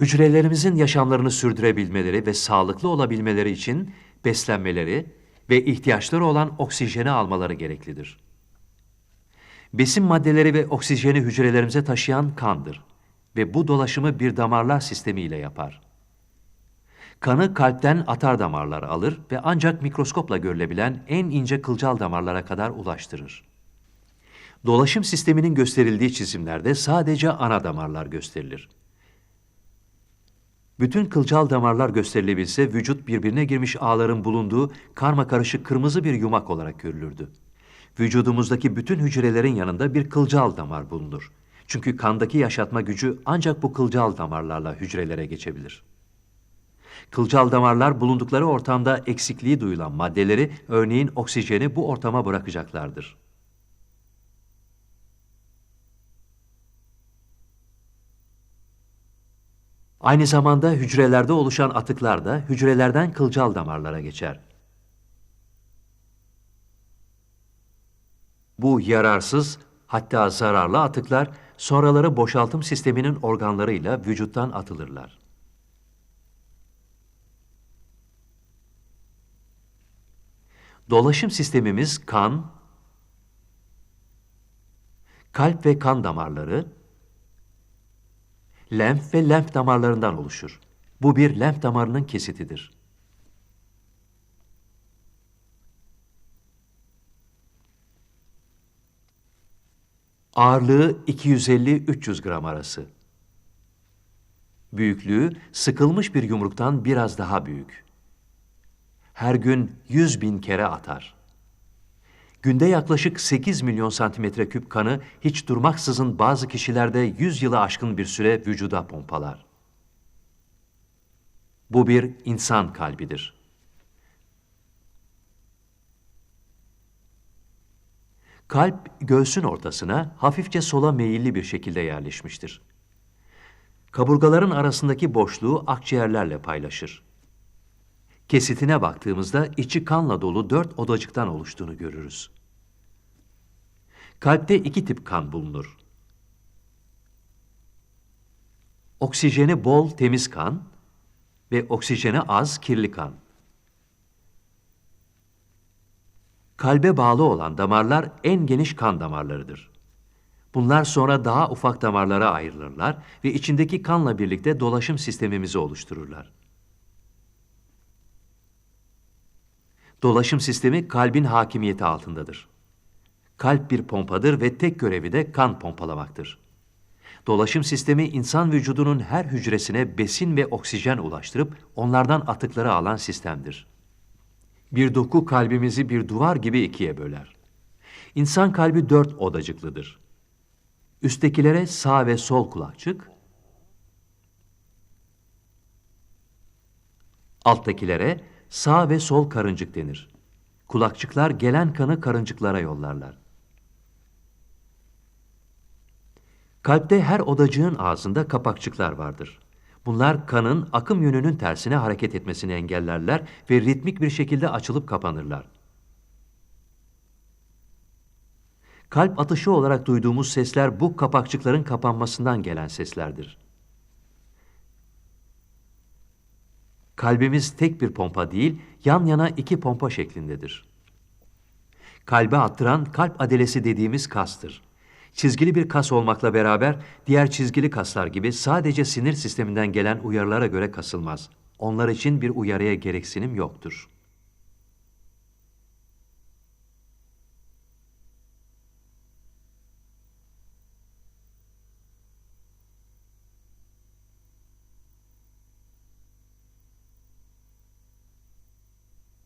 Hücrelerimizin yaşamlarını sürdürebilmeleri ve sağlıklı olabilmeleri için beslenmeleri ve ihtiyaçları olan oksijeni almaları gereklidir. Besin maddeleri ve oksijeni hücrelerimize taşıyan kandır ve bu dolaşımı bir damarlar sistemi ile yapar. Kanı kalpten atar damarlar alır ve ancak mikroskopla görülebilen en ince kılcal damarlara kadar ulaştırır. Dolaşım sisteminin gösterildiği çizimlerde sadece ana damarlar gösterilir. Bütün kılcal damarlar gösterilebilse vücut birbirine girmiş ağların bulunduğu karma karışık kırmızı bir yumak olarak görülürdü. Vücudumuzdaki bütün hücrelerin yanında bir kılcal damar bulunur. Çünkü kandaki yaşatma gücü ancak bu kılcal damarlarla hücrelere geçebilir. Kılcal damarlar bulundukları ortamda eksikliği duyulan maddeleri, örneğin oksijeni bu ortama bırakacaklardır. Aynı zamanda hücrelerde oluşan atıklar da hücrelerden kılcal damarlara geçer. Bu yararsız, hatta zararlı atıklar sonraları boşaltım sisteminin organlarıyla vücuttan atılırlar. Dolaşım sistemimiz kan, kalp ve kan damarları, lenf ve lenf damarlarından oluşur. Bu bir lenf damarının kesitidir. Ağırlığı 250-300 gram arası. Büyüklüğü sıkılmış bir yumruktan biraz daha büyük. Her gün 100 bin kere atar. Günde yaklaşık 8 milyon santimetre küp kanı hiç durmaksızın bazı kişilerde 100 yılı aşkın bir süre vücuda pompalar. Bu bir insan kalbidir. Kalp göğsün ortasına hafifçe sola meyilli bir şekilde yerleşmiştir. Kaburgaların arasındaki boşluğu akciğerlerle paylaşır. Kesitine baktığımızda içi kanla dolu dört odacıktan oluştuğunu görürüz. Kalpte iki tip kan bulunur. Oksijeni bol temiz kan ve oksijeni az kirli kan. Kalbe bağlı olan damarlar en geniş kan damarlarıdır. Bunlar sonra daha ufak damarlara ayrılırlar ve içindeki kanla birlikte dolaşım sistemimizi oluştururlar. Dolaşım sistemi kalbin hakimiyeti altındadır. Kalp bir pompadır ve tek görevi de kan pompalamaktır. Dolaşım sistemi insan vücudunun her hücresine besin ve oksijen ulaştırıp onlardan atıkları alan sistemdir. Bir doku kalbimizi bir duvar gibi ikiye böler. İnsan kalbi dört odacıklıdır. Üsttekilere sağ ve sol kulakçık, alttakilere sağ ve sol karıncık denir. Kulakçıklar gelen kanı karıncıklara yollarlar. Kalpte her odacığın ağzında kapakçıklar vardır. Bunlar kanın akım yönünün tersine hareket etmesini engellerler ve ritmik bir şekilde açılıp kapanırlar. Kalp atışı olarak duyduğumuz sesler bu kapakçıkların kapanmasından gelen seslerdir. Kalbimiz tek bir pompa değil, yan yana iki pompa şeklindedir. Kalbe attıran kalp adelesi dediğimiz kastır. Çizgili bir kas olmakla beraber diğer çizgili kaslar gibi sadece sinir sisteminden gelen uyarılara göre kasılmaz. Onlar için bir uyarıya gereksinim yoktur.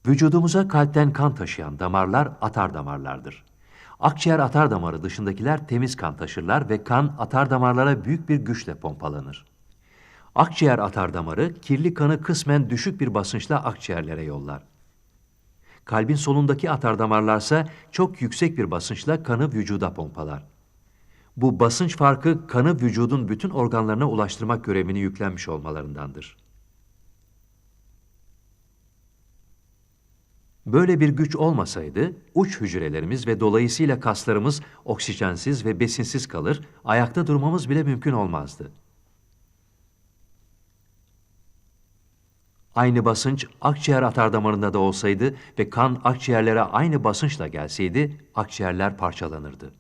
Vücudumuza kalpten kan taşıyan damarlar atar damarlardır. Akciğer atar damarı dışındakiler temiz kan taşırlar ve kan atar damarlara büyük bir güçle pompalanır. Akciğer atar damarı kirli kanı kısmen düşük bir basınçla akciğerlere yollar. Kalbin solundaki atar damarlarsa çok yüksek bir basınçla kanı vücuda pompalar. Bu basınç farkı kanı vücudun bütün organlarına ulaştırmak görevini yüklenmiş olmalarındandır. Böyle bir güç olmasaydı uç hücrelerimiz ve dolayısıyla kaslarımız oksijensiz ve besinsiz kalır, ayakta durmamız bile mümkün olmazdı. Aynı basınç akciğer atardamarında da olsaydı ve kan akciğerlere aynı basınçla gelseydi akciğerler parçalanırdı.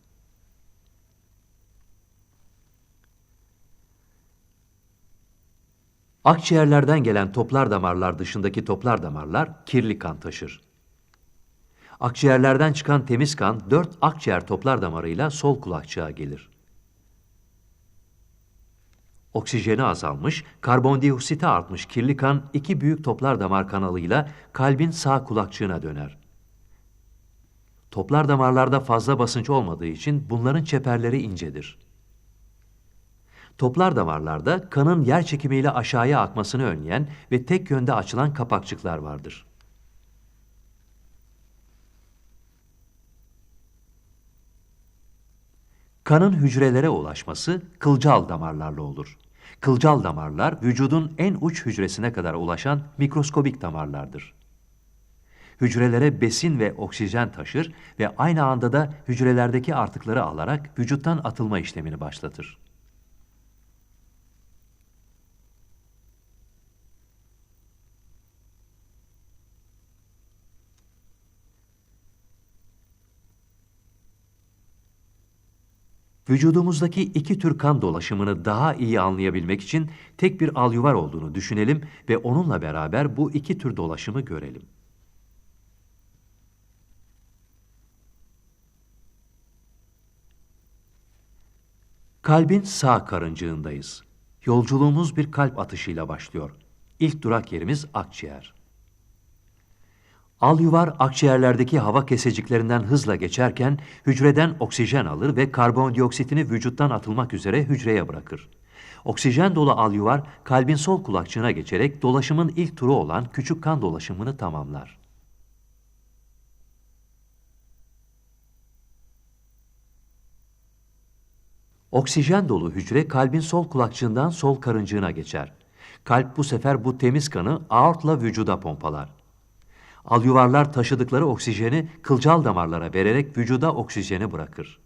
Akciğerlerden gelen toplar damarlar dışındaki toplar damarlar kirli kan taşır. Akciğerlerden çıkan temiz kan dört akciğer toplar damarıyla sol kulakçığa gelir. Oksijeni azalmış, karbondioksiti artmış kirli kan iki büyük toplar damar kanalıyla kalbin sağ kulakçığına döner. Toplar damarlarda fazla basınç olmadığı için bunların çeperleri incedir. Toplar damarlarda kanın yer çekimiyle aşağıya akmasını önleyen ve tek yönde açılan kapakçıklar vardır. Kanın hücrelere ulaşması kılcal damarlarla olur. Kılcal damarlar vücudun en uç hücresine kadar ulaşan mikroskobik damarlardır. Hücrelere besin ve oksijen taşır ve aynı anda da hücrelerdeki artıkları alarak vücuttan atılma işlemini başlatır. Vücudumuzdaki iki tür kan dolaşımını daha iyi anlayabilmek için tek bir alyuvar olduğunu düşünelim ve onunla beraber bu iki tür dolaşımı görelim. Kalbin sağ karıncığındayız. Yolculuğumuz bir kalp atışıyla başlıyor. İlk durak yerimiz akciğer. Al yuvar akciğerlerdeki hava keseciklerinden hızla geçerken hücreden oksijen alır ve karbondioksitini vücuttan atılmak üzere hücreye bırakır. Oksijen dolu al yuvar kalbin sol kulakçığına geçerek dolaşımın ilk turu olan küçük kan dolaşımını tamamlar. Oksijen dolu hücre kalbin sol kulakçığından sol karıncığına geçer. Kalp bu sefer bu temiz kanı aortla vücuda pompalar. Alyuvarlar taşıdıkları oksijeni kılcal damarlara vererek vücuda oksijeni bırakır.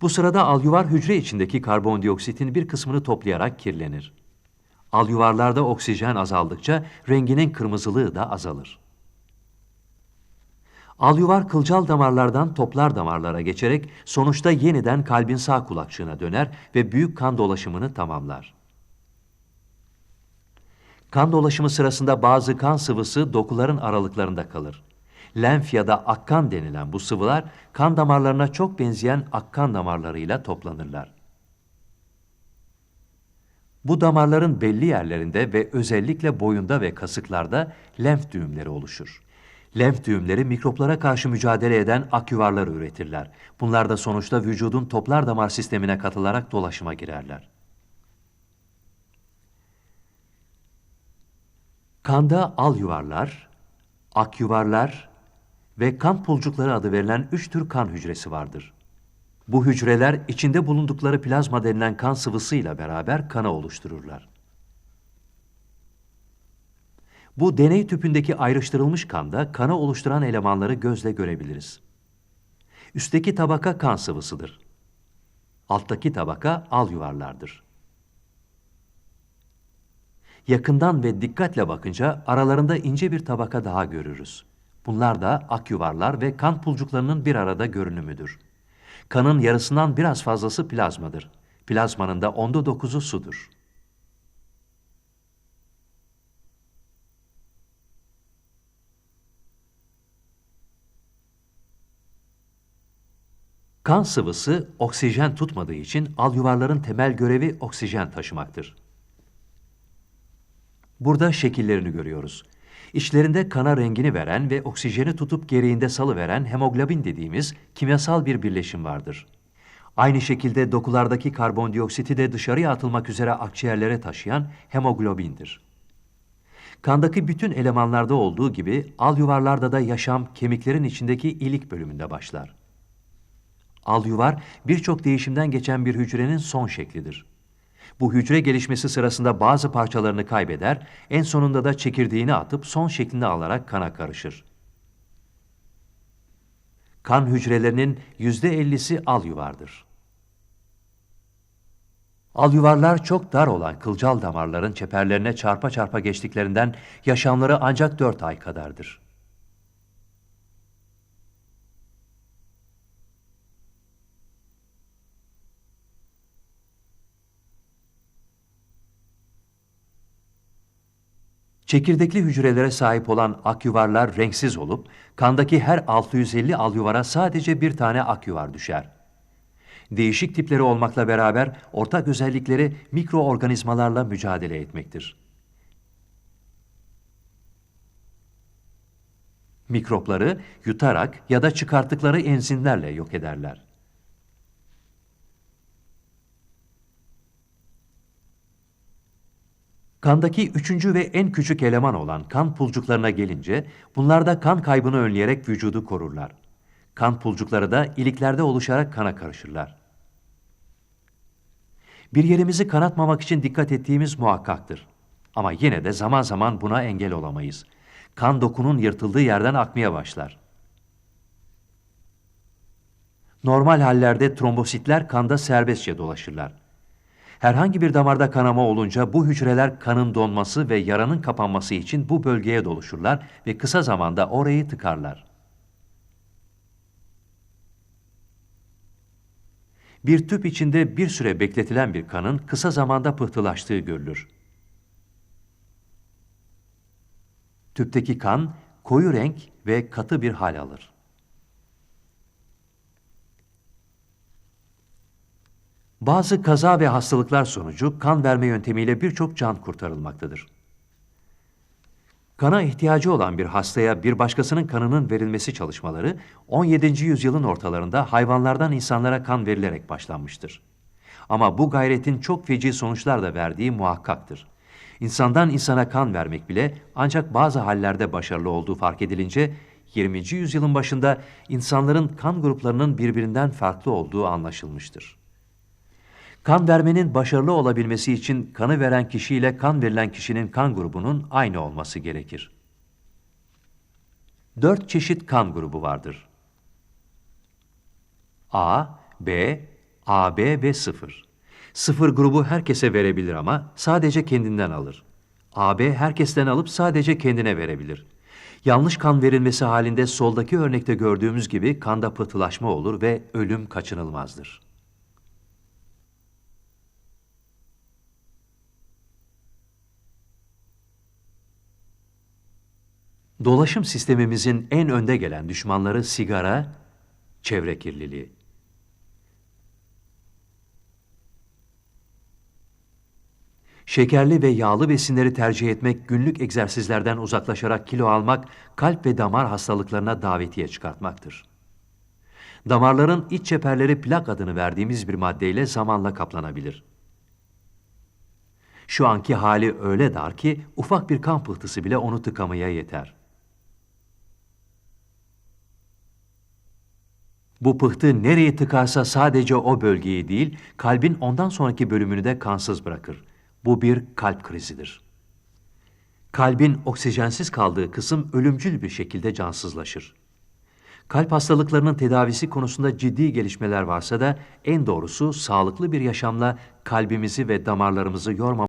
Bu sırada alyuvar hücre içindeki karbondioksitin bir kısmını toplayarak kirlenir. Alyuvarlarda oksijen azaldıkça renginin kırmızılığı da azalır. Alyuvar kılcal damarlardan toplar damarlara geçerek sonuçta yeniden kalbin sağ kulakçığına döner ve büyük kan dolaşımını tamamlar. Kan dolaşımı sırasında bazı kan sıvısı dokuların aralıklarında kalır. Lenf ya da akkan denilen bu sıvılar kan damarlarına çok benzeyen akkan damarlarıyla toplanırlar. Bu damarların belli yerlerinde ve özellikle boyunda ve kasıklarda lenf düğümleri oluşur. Lenf düğümleri mikroplara karşı mücadele eden akyuvarlar üretirler. Bunlar da sonuçta vücudun toplar damar sistemine katılarak dolaşıma girerler. Kanda al yuvarlar, ak yuvarlar ve kan pulcukları adı verilen üç tür kan hücresi vardır. Bu hücreler içinde bulundukları plazma denilen kan sıvısıyla beraber kana oluştururlar. Bu deney tüpündeki ayrıştırılmış kanda kana oluşturan elemanları gözle görebiliriz. Üstteki tabaka kan sıvısıdır. Alttaki tabaka al yuvarlardır. Yakından ve dikkatle bakınca aralarında ince bir tabaka daha görürüz. Bunlar da akyuvarlar ve kan pulcuklarının bir arada görünümüdür. Kanın yarısından biraz fazlası plazmadır. Plazmanın da onda dokuzu sudur. Kan sıvısı oksijen tutmadığı için alyuvarların temel görevi oksijen taşımaktır. Burada şekillerini görüyoruz. İçlerinde kana rengini veren ve oksijeni tutup gereğinde salıveren hemoglobin dediğimiz kimyasal bir birleşim vardır. Aynı şekilde dokulardaki karbondioksiti de dışarıya atılmak üzere akciğerlere taşıyan hemoglobindir. Kandaki bütün elemanlarda olduğu gibi al yuvarlarda da yaşam kemiklerin içindeki ilik bölümünde başlar. Al yuvar birçok değişimden geçen bir hücrenin son şeklidir. Bu hücre gelişmesi sırasında bazı parçalarını kaybeder, en sonunda da çekirdeğini atıp son şeklini alarak kana karışır. Kan hücrelerinin yüzde ellisi al yuvardır. Alyuvarlar çok dar olan kılcal damarların çeperlerine çarpa çarpa geçtiklerinden yaşamları ancak dört ay kadardır. Çekirdekli hücrelere sahip olan akyuvarlar renksiz olup, kandaki her 650 alyuvara sadece bir tane akyuvar düşer. Değişik tipleri olmakla beraber ortak özellikleri mikroorganizmalarla mücadele etmektir. Mikropları yutarak ya da çıkarttıkları enzimlerle yok ederler. Kandaki üçüncü ve en küçük eleman olan kan pulcuklarına gelince, bunlar da kan kaybını önleyerek vücudu korurlar. Kan pulcukları da iliklerde oluşarak kana karışırlar. Bir yerimizi kanatmamak için dikkat ettiğimiz muhakkaktır. Ama yine de zaman zaman buna engel olamayız. Kan dokunun yırtıldığı yerden akmaya başlar. Normal hallerde trombositler kanda serbestçe dolaşırlar. Herhangi bir damarda kanama olunca bu hücreler kanın donması ve yaranın kapanması için bu bölgeye doluşurlar ve kısa zamanda orayı tıkarlar. Bir tüp içinde bir süre bekletilen bir kanın kısa zamanda pıhtılaştığı görülür. Tüpteki kan koyu renk ve katı bir hal alır. Bazı kaza ve hastalıklar sonucu kan verme yöntemiyle birçok can kurtarılmaktadır. Kana ihtiyacı olan bir hastaya bir başkasının kanının verilmesi çalışmaları 17. yüzyılın ortalarında hayvanlardan insanlara kan verilerek başlanmıştır. Ama bu gayretin çok feci sonuçlar da verdiği muhakkaktır. İnsandan insana kan vermek bile ancak bazı hallerde başarılı olduğu fark edilince 20. yüzyılın başında insanların kan gruplarının birbirinden farklı olduğu anlaşılmıştır. Kan vermenin başarılı olabilmesi için kanı veren kişiyle kan verilen kişinin kan grubunun aynı olması gerekir. Dört çeşit kan grubu vardır. A, B, AB ve 0. Sıfır grubu herkese verebilir ama sadece kendinden alır. AB herkesten alıp sadece kendine verebilir. Yanlış kan verilmesi halinde soldaki örnekte gördüğümüz gibi kanda pıhtılaşma olur ve ölüm kaçınılmazdır. Dolaşım sistemimizin en önde gelen düşmanları sigara, çevre kirliliği. Şekerli ve yağlı besinleri tercih etmek, günlük egzersizlerden uzaklaşarak kilo almak, kalp ve damar hastalıklarına davetiye çıkartmaktır. Damarların iç çeperleri plak adını verdiğimiz bir maddeyle zamanla kaplanabilir. Şu anki hali öyle dar ki ufak bir kan pıhtısı bile onu tıkamaya yeter. Bu pıhtı nereye tıkarsa sadece o bölgeyi değil, kalbin ondan sonraki bölümünü de kansız bırakır. Bu bir kalp krizidir. Kalbin oksijensiz kaldığı kısım ölümcül bir şekilde cansızlaşır. Kalp hastalıklarının tedavisi konusunda ciddi gelişmeler varsa da en doğrusu sağlıklı bir yaşamla kalbimizi ve damarlarımızı yormamak